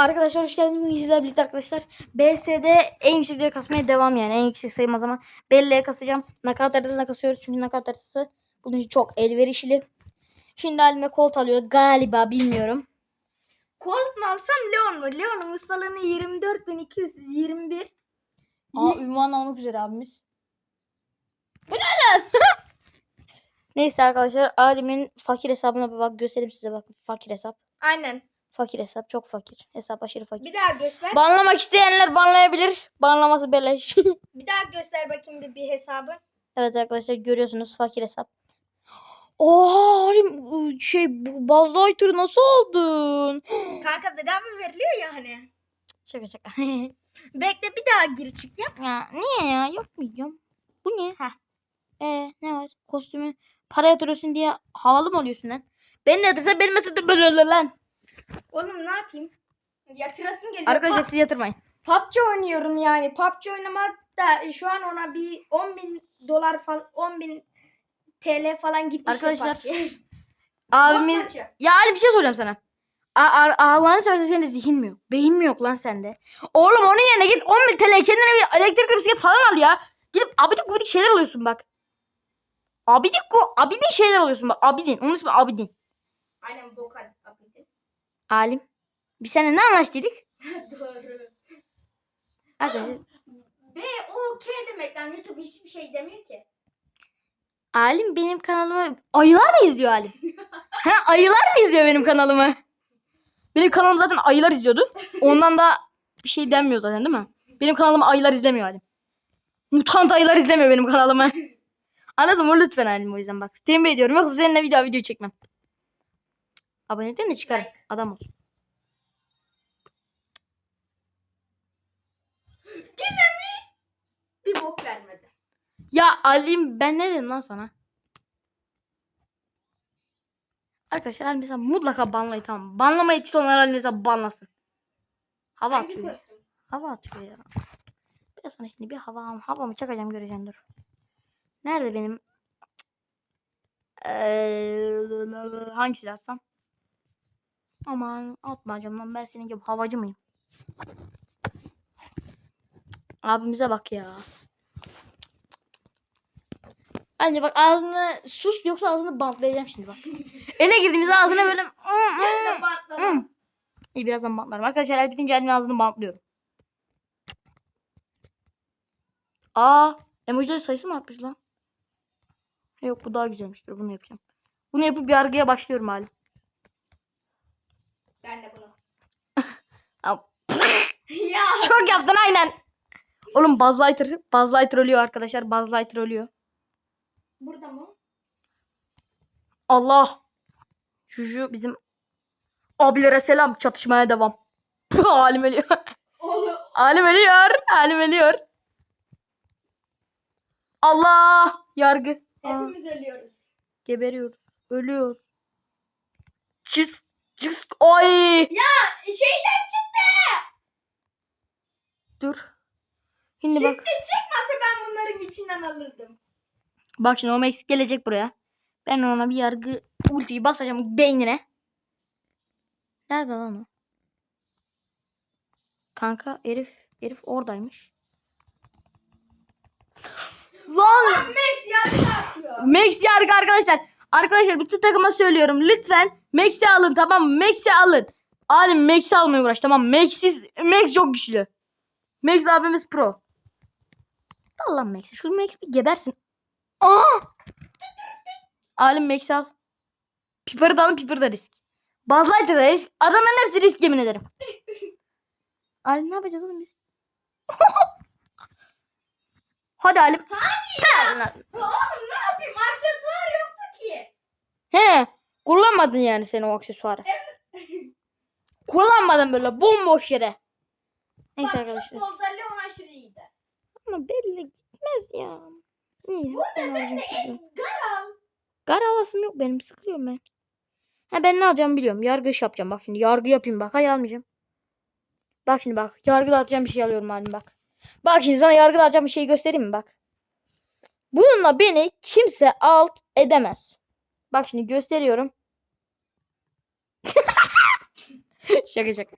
Arkadaşlar hoş geldiniz. Sizlerle birlikte arkadaşlar. BS'de en yüksekleri kasmaya devam yani. En yüksek sayılmaz ama belleğe kasacağım. Nakavt haritasına kasıyoruz. Çünkü nakavt haritası bunun için çok elverişli. Şimdi halime kolt alıyor. Galiba bilmiyorum. Colt mu alsam Leon mu? Leon'un ustalığını 24.221. Aa ünvan almak üzere abimiz. Neyse arkadaşlar Alim'in fakir hesabına bir bak göstereyim size bakın. Fakir hesap. Aynen. Fakir hesap çok fakir. Hesap aşırı fakir. Bir daha göster. Banlamak isteyenler banlayabilir. Banlaması beleş. bir daha göster bakayım bir, bir hesabı. Evet arkadaşlar görüyorsunuz fakir hesap. Oha Halim şey bu Buzz nasıl aldın? Kanka bedava veriliyor ya hani. şaka şaka. Bekle bir daha gir çık yap. ya niye ya yapmayacağım. Bu ne? Ha. Ee, ne var? Kostümü para yatırıyorsun diye havalı mı oluyorsun lan? Ben ne yatırsa benim mesela böyle lan. Oğlum ne yapayım? Yatırasım geliyor. Arkadaşlar siz yatırmayın. PUBG oynuyorum yani. PUBG oynamak da şu an ona bir 10 bin dolar falan 10 bin TL falan gitmiş. Arkadaşlar, Abimiz Ya Ali bir şey soracağım sana. Allah'ını seversen senin de zihin mi yok? Beyin mi yok lan sende? Oğlum onun yerine git 10 bin TL kendine bir elektrikli bisiklet falan al ya. Gidip abidik gubidik şeyler alıyorsun bak. Abidik gu abidin şeyler alıyorsun bak. Abidin. Onun ismi Abidin. Aynen bokal. Alim. Biz seninle ne anlaştıydık? Doğru. Arkadaşlar. B O K demekten YouTube hiçbir şey demiyor ki. Alim benim kanalımı ayılar mı izliyor Alim? He ayılar mı izliyor benim kanalımı? Benim kanalım zaten ayılar izliyordu. Ondan da bir şey denmiyor zaten değil mi? Benim kanalımı ayılar izlemiyor Alim. Mutant ayılar izlemiyor benim kanalımı. Anladın mı? Lütfen Alim o yüzden bak. Tembih ediyorum. Yoksa seninle video video çekmem. Abone de çıkarım. Adam ol. Gizemli bir bok vermedi. Ya Alim ben ne dedim lan sana? Arkadaşlar Alim mesela mutlaka banlayın tamam. Banlamayı tutanlar Alim mesela banlasın. Hava Hangi atıyor. Hava atıyor ya. Ben sana şimdi bir hava havamı çakacağım göreceksin dur. Nerede benim Eee hangi silah atsam? Aman atmayacağım lan ben senin gibi havacı mıyım? Abimize bak ya. Anne bak ağzını sus yoksa ağzını bantlayacağım şimdi bak. Ele girdiğimizde ağzına böyle Nerede bantlama? Hmm. İyi birazdan bantlarım. Arkadaşlar el bitince elimin ağzını bantlıyorum. Aa, emojilerin sayısı mı artmış lan? Yok bu daha güzelmiş. Dur bunu yapacağım. Bunu yapıp yargıya başlıyorum hali. Ben de bunu. Aa, ya. Çok yaptın aynen. Oğlum Buzz Lightyear, Buzz Lightyear ölüyor arkadaşlar. Buzz Lightyear ölüyor. Burada mı? Allah. Şu bizim abilere selam. Çatışmaya devam. Halim ölüyor. Oğlum. Halim ölüyor. Halim ölüyor. Allah. Yargı. Aa, Hepimiz ölüyoruz. geberiyoruz. Ölüyoruz. Çiz. Çiz. Oy. Ya şeyden çıktı. Dur. Şimdi bak. Çıktı çıkmasa ben bunların içinden alırdım. Bak şimdi o Max gelecek buraya. Ben ona bir yargı ultiyi basacağım beynine. Nerede lan o? Kanka herif herif oradaymış. Lan Max yardım atıyor. Max yargı arkadaşlar. Arkadaşlar bütün takıma söylüyorum. Lütfen Max'i alın tamam mı? Max'i alın. Alim Max'i almaya uğraş tamam mı? Max'iz Max çok güçlü. Max abimiz pro. Al lan Max'i. Şu Max bir gebersin. Aa! Alim Max'i al. Piper'ı da alın Piper da risk. Buzz Lightyear da risk. Adamın hepsi risk yemin ederim. Alim ne yapacağız oğlum biz? Hadi Alim. Hadi ya. Oğlum ne yapayım? Aksesuar yoktu ki. He, kullanmadın yani sen o aksesuarı. Kullanmadın böyle bomboş yere. Neyse Bak arkadaşlar. futbolda Leon aşırı iyiydi. Ama belli gitmez ya. İyi. Burada sen de şimdi. gar al. Gar alasım yok benim sıkılıyorum ben. Ha ben ne alacağımı biliyorum. Yargı iş yapacağım bak şimdi. Yargı yapayım bak. Hayır almayacağım. Bak şimdi bak. Yargı dağıtacağım bir şey alıyorum halim bak. Bak şimdi sana yargı dağıtacağım bir şey göstereyim mi bak. Bununla beni kimse alt edemez. Bak şimdi gösteriyorum. şaka şaka.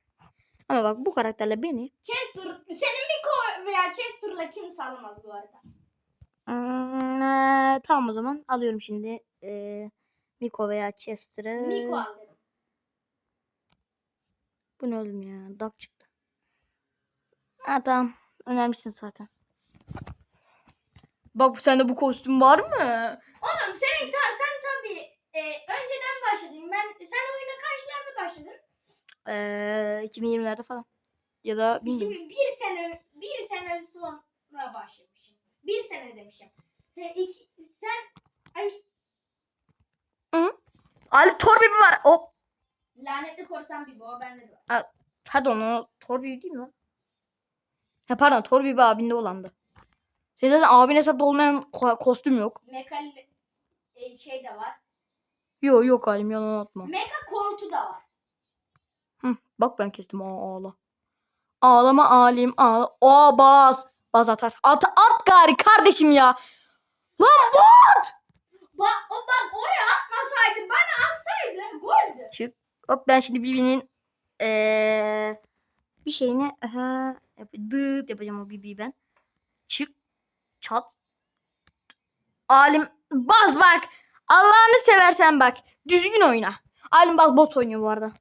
Ama bak bu karakterle beni Chester, senin Miko veya Chester'la kimse alamaz bu arada. Hmm, eee, tamam o zaman alıyorum şimdi eee Miko veya Chester'ı. Miko al dedim. Bu ne oğlum ya? Dak çıktı. Ha tamam. Önemlisin zaten. Bak sende bu kostüm var mı? Oğlum senin ta, sen tabii e, önceden başladın. Ben sen oyuna kaçlarda başladın? Eee 2020'lerde falan. Ya da bilmiyorum. 2001 sene bir sene sonra başlamışım. Bir sene demişim. He, iki, sen ay Ali Torbibi var. Hop. lanetli korsan bir boğa bende de var. Pardon o Torbibi değil mi lan? Ha pardon Torbibi abinde olandı. Senin zaten abin hesapta olmayan ko- kostüm yok. Mekal e, şey de var. Yok yok halim yalan atma. Meka kortu da var. Hı, bak ben kestim aa ağla. Ağlama alim ağla. Aa bas. Bas atar. At, at gari kardeşim ya. Lan bot. Bak o bak oraya atmasaydı bana atsaydı goldü. Çık. Hop ben şimdi Bibi'nin eee bir şeyini aha, yap- dıt yapacağım o Bibi'yi ben. Çık. Çat. Alim bas bak. Allah'ını seversen bak. Düzgün oyna. Alim bas bot oynuyor bu arada.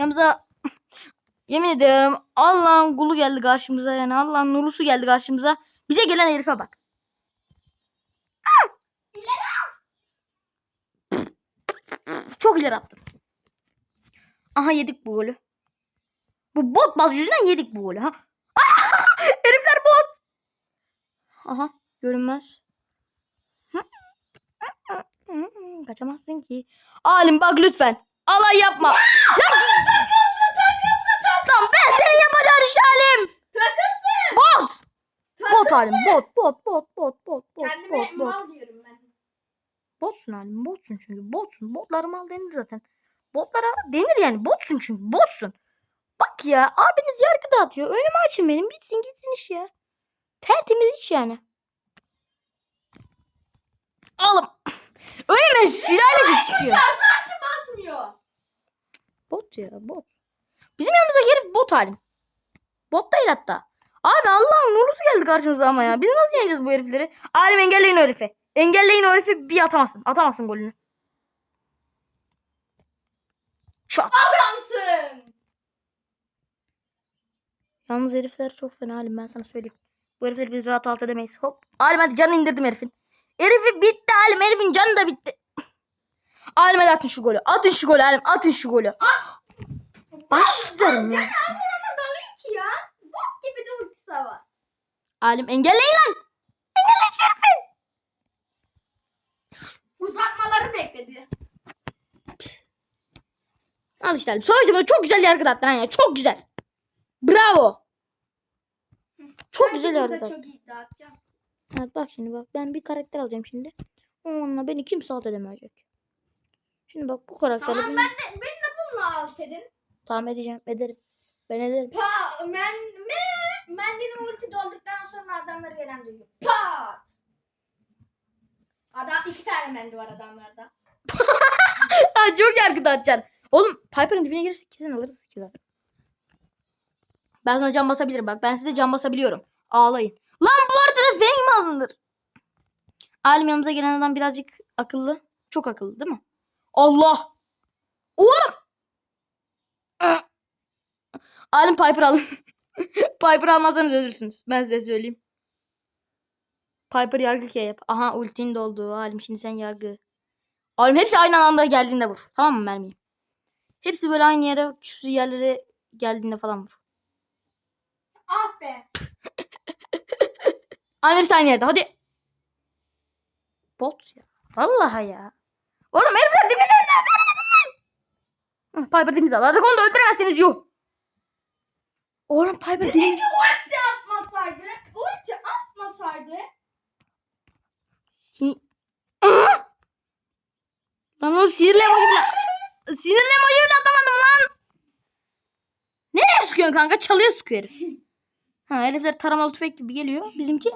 Yalnız'a yemin ediyorum Allah'ın kulu geldi karşımıza yani Allah'ın nurusu geldi karşımıza. Bize gelen herife bak. Çok ileri attın. Aha yedik bu golü. Bu bot baz yüzünden yedik bu golü. Ha. Herifler bot. Aha görünmez. Kaçamazsın ki. Alim bak lütfen. Allah yapma. ya, Lan ben senin yapacağın iş Alim. Takıldı. Bot. Bot Alim bot bot bot bot bot bot Kendime bot bot. mal diyorum ben. Botsun Halim botsun çünkü botsun. Botlara mal denir zaten. Botlara denir yani botsun çünkü botsun. Bak ya abiniz yargı dağıtıyor. Önümü açın benim bitsin gitsin iş ya. Tertemiz iş yani. Oğlum. Önüme sülalesi çıkıyor. Şarj saati basmıyor. Bot ya bot. Bizim yanımıza herif bot Halim. Bot değil hatta. Abi Allah'ın nurusu geldi karşımıza ama ya. Biz nasıl yeneceğiz bu herifleri? Halim engelleyin o herifi. Engelleyin o herifi bir atamazsın. Atamazsın golünü. Çat. Adamsın. Yalnız herifler çok fena halim ben sana söyleyeyim. Bu herifleri biz rahat alt edemeyiz. Hop. Halim hadi canını indirdim herifin. Herifi bitti halim. Herifin canı da bitti. Hadi atın şu golü. Atın şu golü halim. Atın şu golü. Başlarım ya. Bok gibi de ultisi var. Halim engelleyin lan. Engelleyin şu herifi. Uzatmaları bekledi. Al işte halim. Savaşta çok güzel yargı dağıttın ha ya. Çok güzel. Bravo. Çok güzel yargı Çok iyi dağıtacağız. Evet bak şimdi bak ben bir karakter alacağım şimdi. Onunla beni kimse alt edemeyecek. Şimdi bak bu karakteri Tamam ben de, beni de bununla alt edin. tamam edeceğim ederim. Ben ederim. Pa, men, me, mendilin ulti dolduktan sonra adamlara gelen duygu. Pat. Adam iki tane mendi var adamlarda. çok yargı dağıtacaksın. Oğlum Piper'ın dibine girsek kesin alırız ki zaten. Ben sana can basabilirim bak. Ben size can basabiliyorum. Ağlayın. Lan bu arada feng mi alınır? Alim yanımıza gelen adam birazcık akıllı. Çok akıllı değil mi? Allah! Oğlum! Alim Piper alın. Piper almazsanız ölürsünüz. Ben size söyleyeyim. Piper yargı key yap. Aha ultin doldu. Alim şimdi sen yargı. Alim hepsi aynı anda geldiğinde vur. Tamam mı mermiyi? Hepsi böyle aynı yere, şu yerlere geldiğinde falan vur. Ah be. Hepsi aynı yerde. Hadi. Bot ya. Vallahi ya. Oğlum herifler dibine. Hı, Piper dibimize aldı. Artık onu da öldüremezsiniz. Yuh. Oğlum Piper dibimize. Peki ulti atmasaydı, ulti atmasaydı. Sin-! Lan oğlum sinirli emojimle. sinirli emojimle atamadım lan. Nereye sıkıyorsun kanka? Çalıya sıkıyor herif. Ha herifler taramalı tüfek gibi geliyor. Bizimki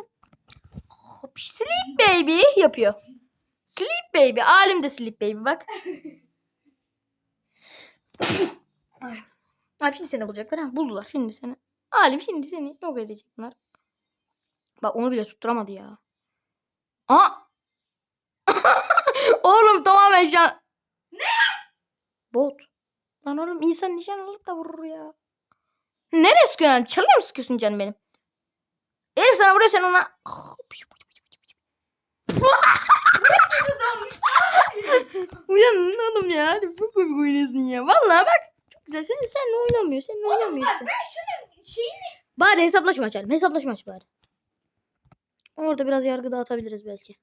hop, sleep baby yapıyor. Sleep baby. Alim de sleep baby bak. Ay. Abi şimdi seni bulacaklar. Ha, buldular şimdi seni. Alim şimdi seni yok edecekler. Bak onu bile tutturamadı ya. Aa! oğlum tamamen şu an. Ne? Bot. Lan oğlum insan nişan alıp da vurur ya. Nereye sıkıyorsun? abi? Çalıyor mu sıkıyorsun canım benim? Elif sana vuruyor sen ona. Uyanın oğlum ya. Bu komik oynuyorsun ya. Vallahi bak. Çok güzel. Sen, seninle oynamıyor. Oğlum oynamıyor işte. ben şunu şeyini Bari hesaplaşma açalım. Hesaplaşma aç bari. Orada biraz yargı dağıtabiliriz belki.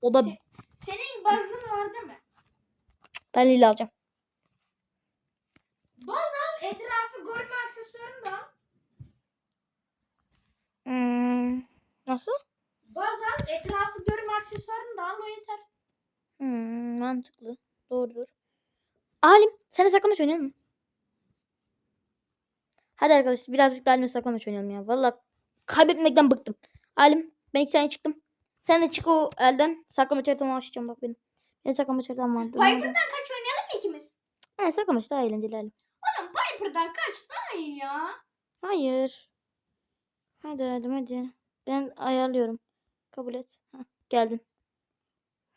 O da Se- senin bazın var değil mi? ben lila alacağım. Baz al etrafı görme aksesuarını da. Hmm, nasıl? Baz al etrafı görme aksesuarını da al o yeter. Hmm, mantıklı. Doğrudur. Alim sen de saklamaç oynayalım mı? Hadi arkadaşlar birazcık da Alim'e saklamaç oynayalım ya. Valla kaybetmekten bıktım. Alim ben iki tane çıktım. Sen de çık o elden. Saklamaç haritamı açacağım bak benim. Benim saklamaç haritam vardı. Piper'dan kaç oynayalım mı ikimiz? He saklamaç daha eğlenceli Alim. Oğlum Piper'dan kaç daha iyi ya. Hayır. Hadi hadi hadi. Ben ayarlıyorum. Kabul et. Heh, geldin.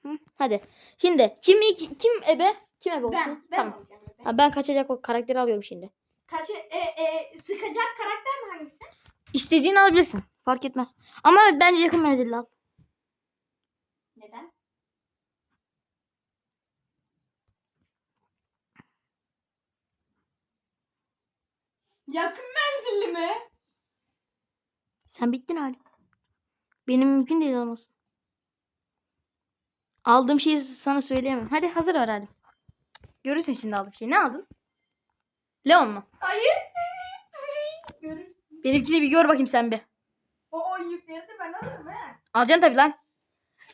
Hı, hadi. Şimdi kim ilk, kim ebe? Kim ebe olsun? Ben, ben tamam. olacağım. Ha, ben kaçacak o karakteri alıyorum şimdi. Kaç, e, e, sıkacak karakter hangisi? İstediğini alabilirsin. Fark etmez. Ama bence yakın menzilli al. Neden? Yakın menzilli mi? Sen bittin hali. Benim mümkün değil olması. Aldığım şeyi sana söyleyemem. Hadi hazır ver hadi. Görürsün şimdi aldığım şeyi. Ne aldın? Leon mu? Hayır. Görürsün. Benimkini bir gör bakayım sen bir. O, o yükleri de ben alırım he. Alacaksın tabii lan.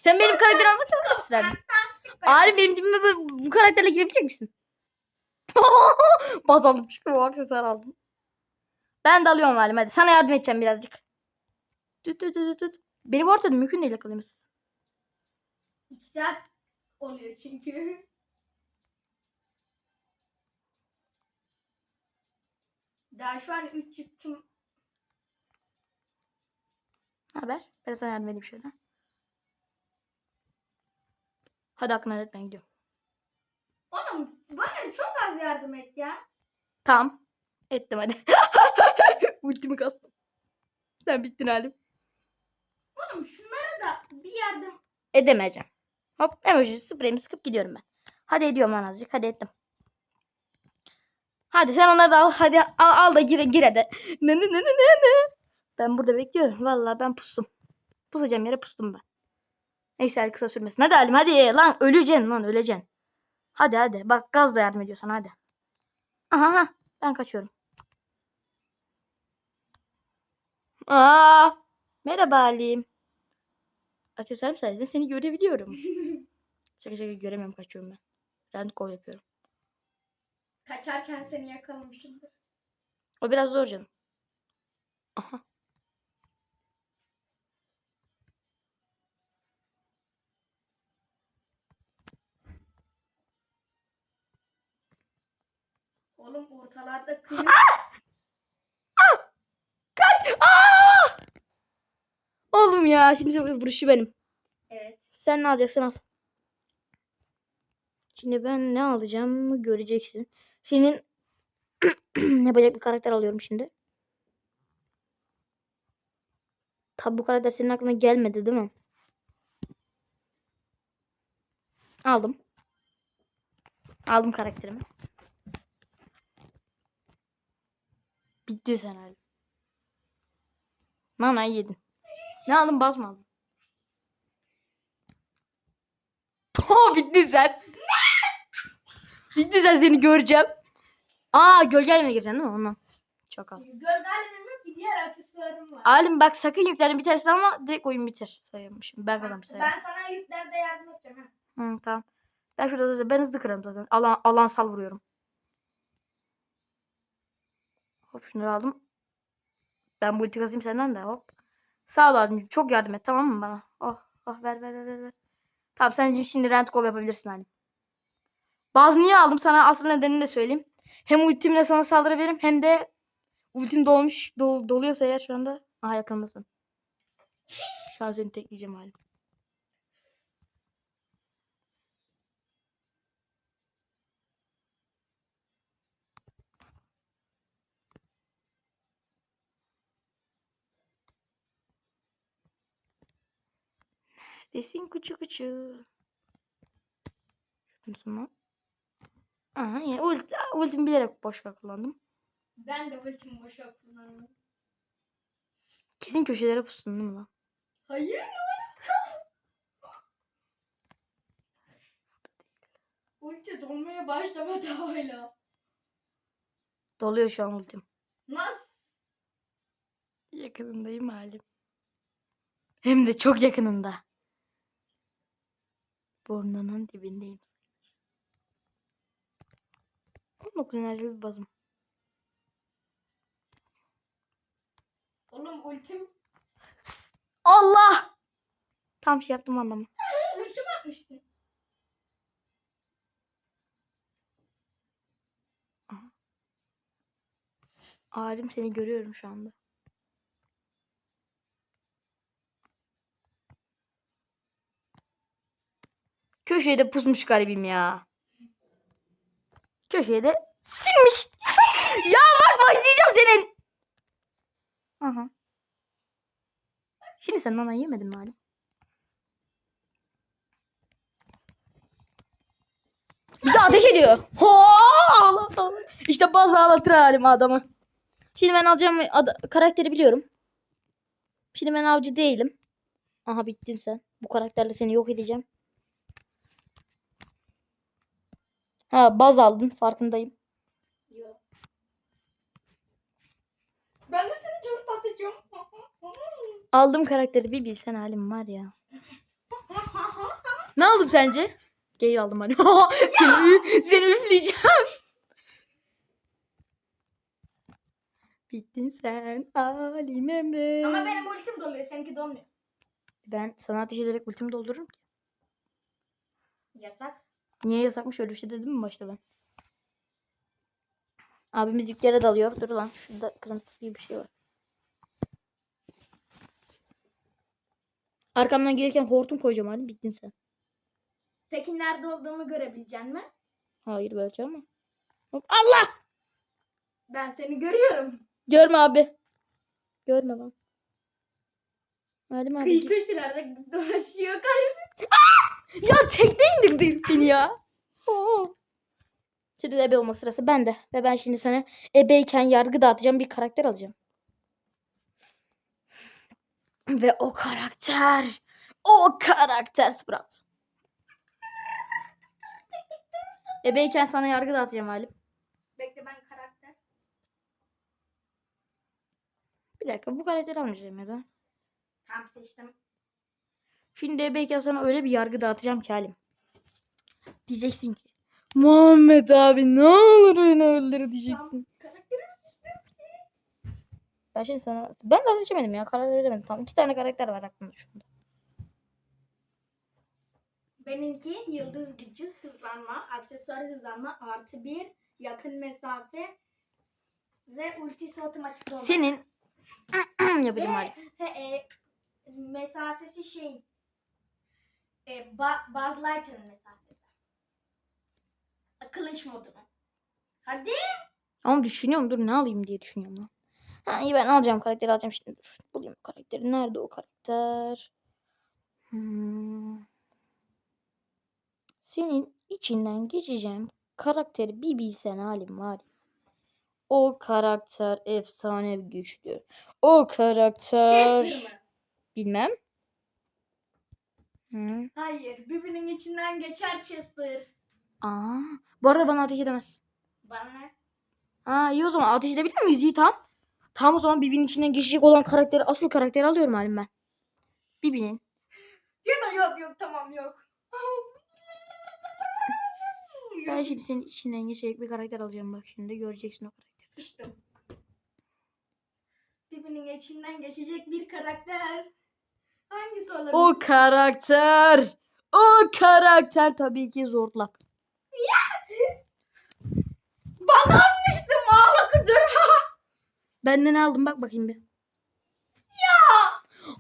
Sen benim karakterimi almak zorunda mısın abi? Ali benim dibime böyle bu karakterle girebilecek misin? Baz aldım çünkü o aksesuar aldım. Ben de alıyorum halim hadi. Sana yardım edeceğim birazcık. Tüt tüt tüt tüt. Benim ortada mümkün değil yakalayamaz. İki saat oluyor çünkü. Daha şu an 3 yüküm. Haber? Ben sana yardım edeyim şöyle. Hadi aklına et ben gidiyorum. Oğlum bana çok az yardım et ya. Tamam. Ettim hadi. Ultimi kastım. Sen bittin halim. Oğlum şunlara da bir yardım. Edemeyeceğim. Hop emoji spreyimi sıkıp gidiyorum ben. Hadi ediyorum lan azıcık. Hadi ettim. Hadi sen onları da al. Hadi al, al da gir, gir hadi. Ne ne ne ne ne. Ben burada bekliyorum. Vallahi ben pustum. Pusacağım yere pustum ben. Neyse kısa sürmesin. Hadi Halim hadi. Lan öleceksin lan öleceksin. Hadi hadi. Bak gaz da yardım ediyor sana hadi. Aha, aha. Ben kaçıyorum. Aa, merhaba Halim. Aksesuarım sayesinde seni görebiliyorum. Şaka şaka göremiyorum kaçıyorum ben. Rand kol yapıyorum. Kaçarken seni yakalamışımdır. O biraz zor canım. Aha. Oğlum ortalarda kıyı. Kaç! Aa! Oğlum ya şimdi vuruşu benim. evet. Sen ne alacaksın al. Şimdi ben ne alacağımı göreceksin. Senin yapacak bir karakter alıyorum şimdi. Tabi bu karakter senin aklına gelmedi değil mi? Aldım. Aldım karakterimi. Bitti sen abi. Nana yedin. Ne mı aldın? Oh, bitti sen. bitti sen seni göreceğim. Aa gölgelme gireceksin değil mi ondan? Çok az. Gölgelemem yok ki diğer aksesuarım var. Alim bak sakın yüklerin bitersin ama direkt oyun biter sayılmışım. Ben kazanmış sayılmışım. Ben sana yüklerde yardım edeceğim. Ha. Hı, tamam. Ben şurada zaten ben hızlı kırarım zaten. Alan, alansal vuruyorum. Hop şunları aldım. Ben bu ulti kazayım senden de hop. Sağ ol abicim. Çok yardım et tamam mı bana? Oh, oh ver ver ver ver. Tamam sen şimdi rent kol yapabilirsin hani. Bazı niye aldım sana asıl nedenini de söyleyeyim. Hem ultimle sana saldırabilirim hem de ultim dolmuş dol, doluyorsa eğer şu anda. Aha yakınmasın. Şu an seni tekleyeceğim halim. Desin kuçu kuçu. Şunu sana. Aha yine ulti, ultimi bilerek boş ver kullandım. Ben de ultimi boşa kullanıyorum. Kesin köşelere pustun değil mi lan? Hayır. Ulti dolmaya başlamadı hala. Doluyor şu an ultim. Nasıl? Yakınındayım halim. Hem de çok yakınında. Burnunun dibindeyim. 19 enerjili bir bazım. Oğlum ultim Allah! Tam şey yaptım anlamı. ultim atmıştın. Halim seni görüyorum şu anda. Köşeye de pusmuş garibim ya. Köşeye de sinmiş. ya bak başlayacağım senin. Aha. Şimdi sen ona yemedin mi Halim? Bir de ateş ediyor. Ho! Allah. İşte bazı ağlatır halim adamı. Şimdi ben alacağım ad- karakteri biliyorum. Şimdi ben avcı değilim. Aha bittin sen. Bu karakterle seni yok edeceğim. Ha baz aldın farkındayım. Yok. Ben de seni çok atacağım. Aldım karakteri bir bilsen halim var ya. Ne aldım sence? Gay aldım hani. seni, seni üfleyeceğim. Bittin sen Halim Emre. Ama benim ultim doluyor, seninki dolmuyor. Ben sana ateş ederek ultimi doldururum ki. Yasak. Niye yasakmış öyle bir şey dedim mi başta ben? Abimiz yüklere dalıyor. Dur lan şurada kırıntı gibi bir şey var. Arkamdan gelirken hortum koyacağım halim bittin sen. Peki nerede olduğumu görebilecek mi? Hayır böyle ama. Hop, Allah! Ben seni görüyorum. Görme abi. Görme lan. Halim abi. Kıyı git. köşelerde dolaşıyor garip. Ya indirdin beni ya. Oo. Şimdi de ebe olma sırası bende. Ve ben şimdi sana ebeyken yargı dağıtacağım bir karakter alacağım. Ve o karakter. O karakter Sprout. Ebeyken sana yargı dağıtacağım Halim. Bekle ben karakter. Bir dakika bu karakteri almayacağım ya da. Tam seçtim. Şimdi ebeyken sana öyle bir yargı dağıtacağım ki Halim. Diyeceksin ki. Muhammed abi ne olur beni öldür diyeceksin. Ben şimdi sana... Ben daha seçemedim ya. Karar veremedim. Tam iki tane karakter var aklımda şu anda. Benimki yıldız gücü, hızlanma, aksesuar hızlanma, artı bir, yakın mesafe ve ultisi otomatik dolma. Senin yapacağım Ve- hali. He, e, mesafesi şey e, ba, Buzz Lightyear'ın mesafesi. Kılıç modunu. Hadi. Ama düşünüyorum dur ne alayım diye düşünüyorum lan. Ha iyi ben alacağım karakteri alacağım şimdi dur. Bulayım karakteri. Nerede o karakter? Hmm. Senin içinden geçeceğim karakteri bir bilsen halim var. ya. O karakter efsane güçlü. O karakter Chester bilmem. Hı. Hayır. Bibi'nin içinden geçer Chester. Aa, bu arada bana ateş edemez. Bana ne? Ha iyi o zaman ateş edebilir miyiz? İyi tamam. Tamam o zaman Bibi'nin içinden geçecek olan karakteri asıl karakteri alıyorum halim ben. Bibi'nin. Ya da yok yok tamam yok. Ben şimdi senin içinden geçecek bir karakter alacağım bak şimdi göreceksin o karakteri. Sıçtım. Birbirinin içinden geçecek bir karakter. Hangisi olabilir? O karakter. O karakter tabii ki Zortlak. Benden ne aldın bak bakayım bir. Ya!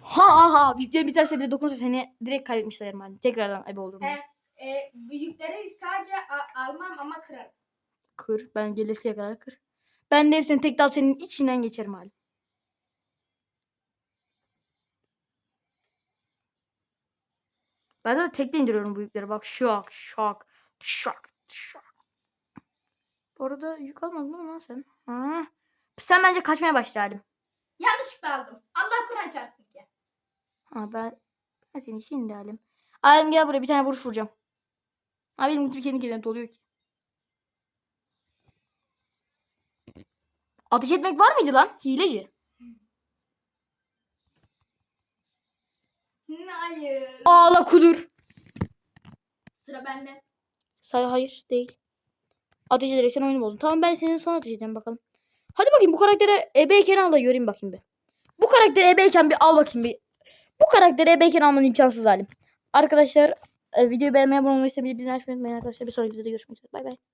Ha ha ha. Büyüklerin bir tanesi bile dokunursa seni direkt kaybetmiş sayarım hani. Tekrardan ebe olurum. He. E, büyükleri sadece a- almam ama kırarım. Kır. Ben gelesiye kadar kır. Ben de hepsini tek dal senin içinden geçerim hali. Ben zaten tekte indiriyorum bu yükleri. Bak şak şak şak şak. Bu arada yük almadın mı lan sen? Ha. Sen bence kaçmaya başla halim. Yanlışlıkla aldım. Allah Kur'an çarpsın ki. Ha ben, ben senin şimdi halim. Halim gel buraya bir tane vuruş vuracağım. Ha benim ultim kendi kendine doluyor ki. Ateş etmek var mıydı lan? Hileci. Hayır. Ağla kudur. Sıra bende. Say hayır değil. Ateş ederek sen oyunu bozdun. Tamam ben senin sana ateş edeceğim bakalım. Hadi bakayım bu karaktere ebeyken al da göreyim bakayım bir. Bu karakteri ebeyken bir al bakayım bir. Bu karakteri ebeyken alman imkansız halim. Arkadaşlar e, videoyu beğenmeyi abone olmayı bildirimleri açmayı unutmayın arkadaşlar. Bir sonraki videoda görüşmek üzere. Bay bay.